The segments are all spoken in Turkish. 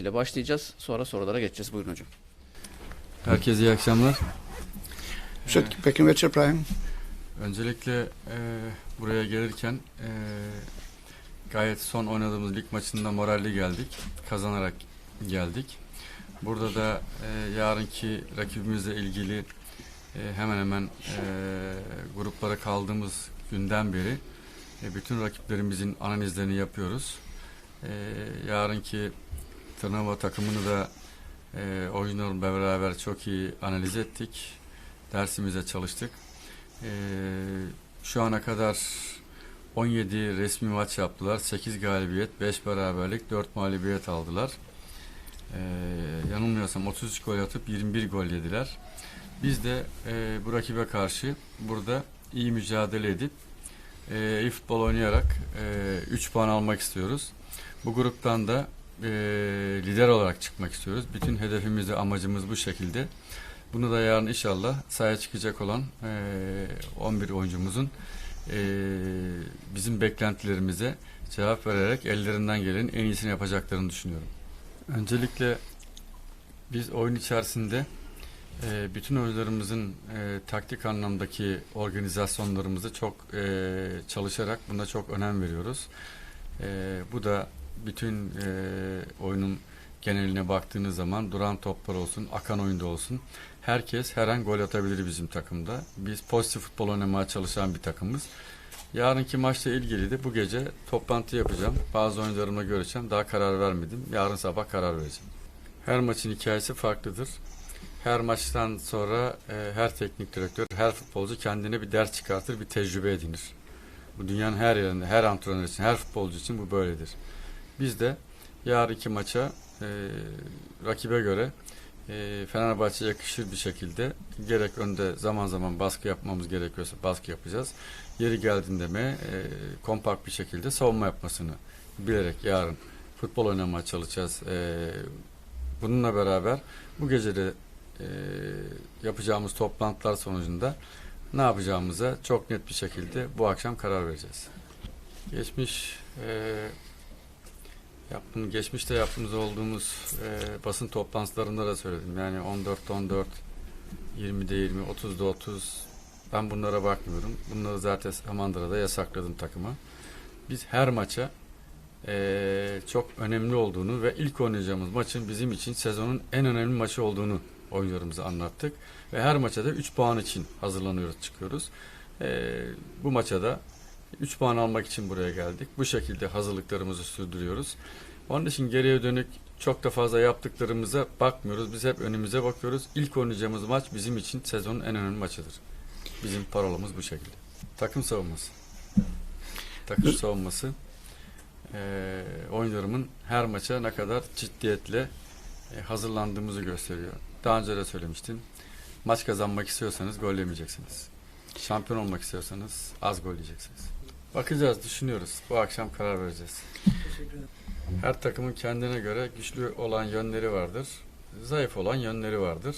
ile başlayacağız. Sonra sorulara geçeceğiz. Buyurun hocam. Herkese iyi akşamlar. Před pěkný večer prajem. Öncelikle e, buraya gelirken e, gayet son oynadığımız lig maçında moralli geldik. Kazanarak geldik. Burada da e, yarınki rakibimizle ilgili e, hemen hemen e, gruplara kaldığımız günden beri e, bütün rakiplerimizin analizlerini yapıyoruz. E, yarınki Tırnava takımını da e, oyunlarla beraber çok iyi analiz ettik. Dersimize çalıştık. Ee, şu ana kadar 17 resmi maç yaptılar. 8 galibiyet, 5 beraberlik, 4 mağlubiyet aldılar. Ee, yanılmıyorsam 33 gol atıp 21 gol yediler. Biz de e, bu rakibe karşı burada iyi mücadele edip e, iyi futbol oynayarak 3 puan almak istiyoruz. Bu gruptan da e, lider olarak çıkmak istiyoruz. Bütün hedefimiz, amacımız bu şekilde. Bunu da yarın inşallah sahaya çıkacak olan eee 11 oyuncumuzun eee, bizim beklentilerimize cevap vererek ellerinden gelenin en iyisini yapacaklarını düşünüyorum. Öncelikle biz oyun içerisinde eee, bütün oyuncularımızın eee, taktik anlamdaki organizasyonlarımızı çok eee, çalışarak buna çok önem veriyoruz. Eee, bu da bütün eee, oyunun geneline baktığınız zaman duran toplar olsun, akan oyunda olsun herkes her an gol atabilir bizim takımda. Biz pozitif futbol oynamaya çalışan bir takımız. Yarınki maçla ilgili de bu gece toplantı yapacağım. Bazı oyuncularımla görüşeceğim. Daha karar vermedim. Yarın sabah karar vereceğim. Her maçın hikayesi farklıdır. Her maçtan sonra e, her teknik direktör, her futbolcu kendine bir ders çıkartır, bir tecrübe edinir. Bu dünyanın her yerinde, her antrenör için, her futbolcu için bu böyledir. Biz de yarınki maça e, rakibe göre e, Fenerbahçe yakışır bir şekilde gerek önde zaman zaman baskı yapmamız gerekiyorsa baskı yapacağız. Yeri geldiğinde mi e, kompakt bir şekilde savunma yapmasını bilerek yarın futbol oynamaya çalışacağız. E, bununla beraber bu gece de e, yapacağımız toplantılar sonucunda ne yapacağımıza çok net bir şekilde bu akşam karar vereceğiz. Geçmiş e, Yaptığım, geçmişte yaptığımız olduğumuz e, basın toplantılarında da söyledim. Yani 14'te 14, 20'de 20, 30'da 30. Ben bunlara bakmıyorum. Bunları zaten Samandıra'da yasakladım takıma. Biz her maça e, çok önemli olduğunu ve ilk oynayacağımız maçın bizim için sezonun en önemli maçı olduğunu oyuncularımıza anlattık. Ve her maça da 3 puan için hazırlanıyoruz, çıkıyoruz. E, bu maça da 3 puan almak için buraya geldik. Bu şekilde hazırlıklarımızı sürdürüyoruz. Onun için geriye dönük çok da fazla yaptıklarımıza bakmıyoruz. Biz hep önümüze bakıyoruz. İlk oynayacağımız maç bizim için sezonun en önemli maçıdır. Bizim parolamız bu şekilde. Takım savunması. Takım savunması eee oyuncularımın her maça ne kadar ciddiyetle e, hazırlandığımızı gösteriyor. Daha önce de söylemiştim. Maç kazanmak istiyorsanız gol yemeyeceksiniz. Şampiyon olmak istiyorsanız az gol yiyeceksiniz. Bakacağız, düşünüyoruz. Bu akşam karar vereceğiz. Her takımın kendine göre güçlü olan yönleri vardır. Zayıf olan yönleri vardır.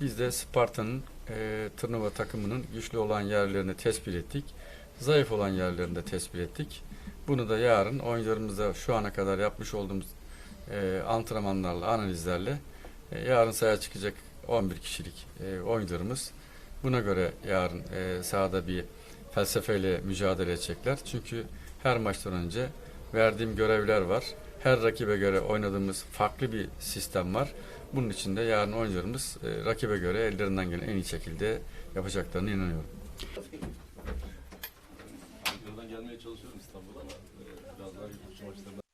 Biz de Sparta'nın e, Tırnava takımının güçlü olan yerlerini tespit ettik. Zayıf olan yerlerini de tespit ettik. Bunu da yarın oyuncularımızda şu ana kadar yapmış olduğumuz e, antrenmanlarla, analizlerle e, yarın sahaya çıkacak 11 kişilik e, oyuncularımız buna göre yarın e, sahada bir felsefeyle mücadele edecekler. Çünkü her maçtan önce verdiğim görevler var. Her rakibe göre oynadığımız farklı bir sistem var. Bunun için de yarın oyuncularımız e, rakibe göre ellerinden gelen en iyi şekilde yapacaklarına inanıyorum. Ankara'dan gelmeye çalışıyorum İstanbul'a ama e, biraz daha yurt maçlarına